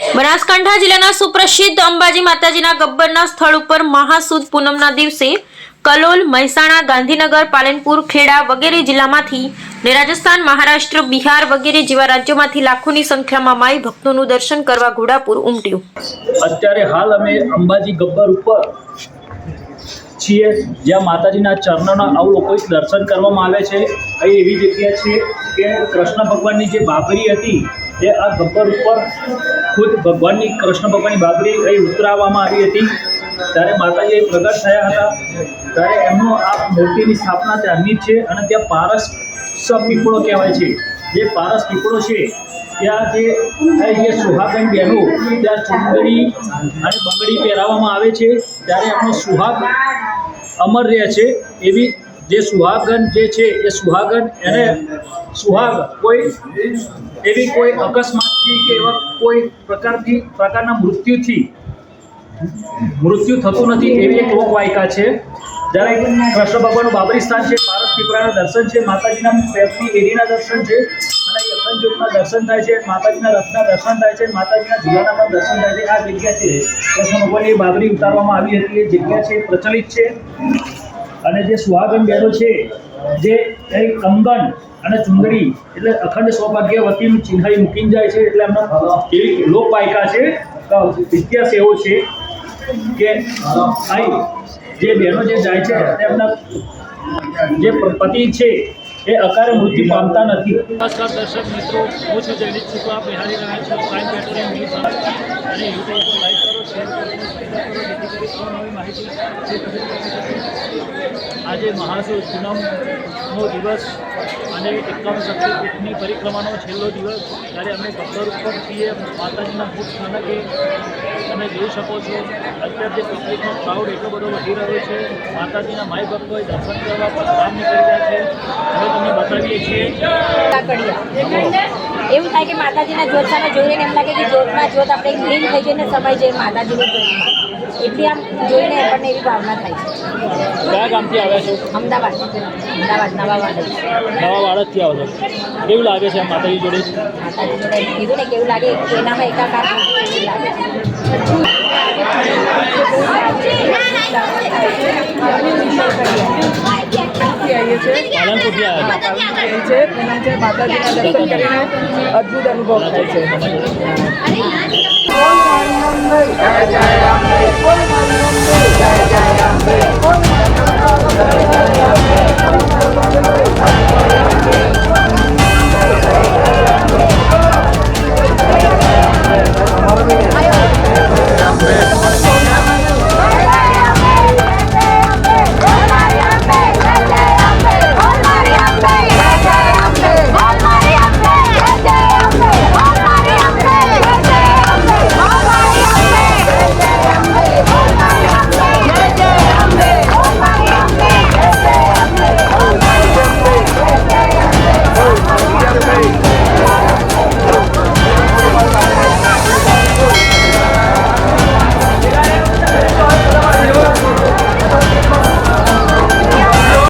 બનાસકાંઠા જિલ્લાના સુપ્રસિદ્ધ અંબાજી માતાજીના ગબ્બરના સ્થળ ઉપર મહાસુદ પૂનમના દિવસે કલોલ, મહેસાણા, ગાંધીનગર, પાલનપુર, ખેડા વગેરે જિલ્લામાંથી ને રાજસ્થાન, મહારાષ્ટ્ર, બિહાર વગેરે જેવા રાજ્યોમાંથી લાખોની સંખ્યામાં માઈ ભક્તોનું દર્શન કરવા ઘોડાપુર ઉમટ્યું. અત્યારે હાલ અમે અંબાજી ગબ્બર ઉપર છીએ, જ્યાં માતાજીના ચરણોના આવ લોકો દર્શન કરવામાં આવે છે. અહીં એવી જગ્યા છે કે કૃષ્ણ ભગવાનની જે બાબરી હતી એ આ ગબ્બર ઉપર ખુદ ભગવાનની, કૃષ્ણ ભગવાનની બાબરી અહીં ઉતરાવવામાં આવી હતી. ત્યારે માતાજી પ્રગટ થયા હતા. ત્યારે એમનો આ મૂર્તિની સ્થાપના ત્યાંની જ છે અને ત્યાં પારસ પીપળો કહેવાય છે. જે પારસ પીપળો છે, ત્યાં જે જે સુહાગન બહેનો ત્યાં ચુંદડી અને બંગડી પહેરાવવામાં આવે છે. ત્યારે એમનો સુહાગ અમર રહે છે એવી જે સુહાગન જે છે એ સુહાગન, એને સુહાગ કોઈ એવી કોઈ અકસ્માતથી કે એવા કોઈ પ્રકારથી, પ્રકારના મૃત્યુથી, મૃત્યુ થતું નથી એવી એક લોકવાયકા છે. જ્યારે કૃષ્ણ ભગવાનનું બાબરી સ્થાન છે, પારસ પીપળાના દર્શન છે, માતાજીના પેપની એરીના દર્શન છે, અને અહીં દર્શન થાય છે, માતાજીના રથના દર્શન થાય છે, માતાજીના ઝુલાના પણ દર્શન થાય છે. આ જગ્યા છે. કૃષ્ણ ભગવાનની બાબરી ઉતારવામાં આવી હતી. એ જગ્યા છે, પ્રચલિત છે. અને જે સુહાગન બહેનો છે, જે કંગન અને ચુંદડી, એટલે અખંડ સૌભાગ્ય વતીનું ચિન્હાઈ મૂકીને જાય છે, એટલે એમના એવી લોકપાયકા છે ઇતિહાસ એવો છે કે અહીં જે બહેનો જે જાય છે તેમના જે પતિ છે એ અકારે મૃત્યુ પામતા નથી. નમસ્કાર દર્શક મિત્રો, હું છું જયદીપ શુક્લા બિહારી રહ્યા છું પ્રાઇમ પેટ્રોલિંગ ન્યૂઝ અને યુટ્યુબ પર લાઈક કરો શેર કરો જેથી કરી નવી માહિતી. આજે મહાસુદ પૂનમનો દિવસ અને એકમ શક્તિપીઠની પરિક્રમાનો છેલ્લો દિવસ. ત્યારે અમે ગબ્બર ઉપર છીએ, માતાજીના મુખ સ્થાનકે તમે જોઈ શકો છો, અત્યારે જે પબ્લિકનો ક્રાઉડ એટલો બધો વધી રહ્યો છે. માતાજીના માય ભક્તોએ દર્શન કરવા પ્રસ્થાન નીકળી રહ્યા છે. એવું થાય કે માતાજીના જ્યોત સામે જોઈને એમ લાગે કે જ્યોતમાં જ્યોત આપણે લીન થઈ જઈને સમય જઈએ માતાજીની જ્યોતમાં એટલી આમ જોઈને આપણને એવી ભાવના થાય છે. કયા ગામથી આવ્યા છો? અમદાવાદ. અમદાવાદ નવા વાડજ નવા વાડજથી આવો છો. કેવું લાગે છે માતાજી જોડે? માતાજી જોડે કીધું ને કેવું લાગે કે એનામાં એકાકાર એવું લાગે પાલનપુરથી આવ્યા છે પૂનમ છે માતાજીના દર્શન કરીને અદ્ભુત અનુભવ થાય છે. જય જય જય. જય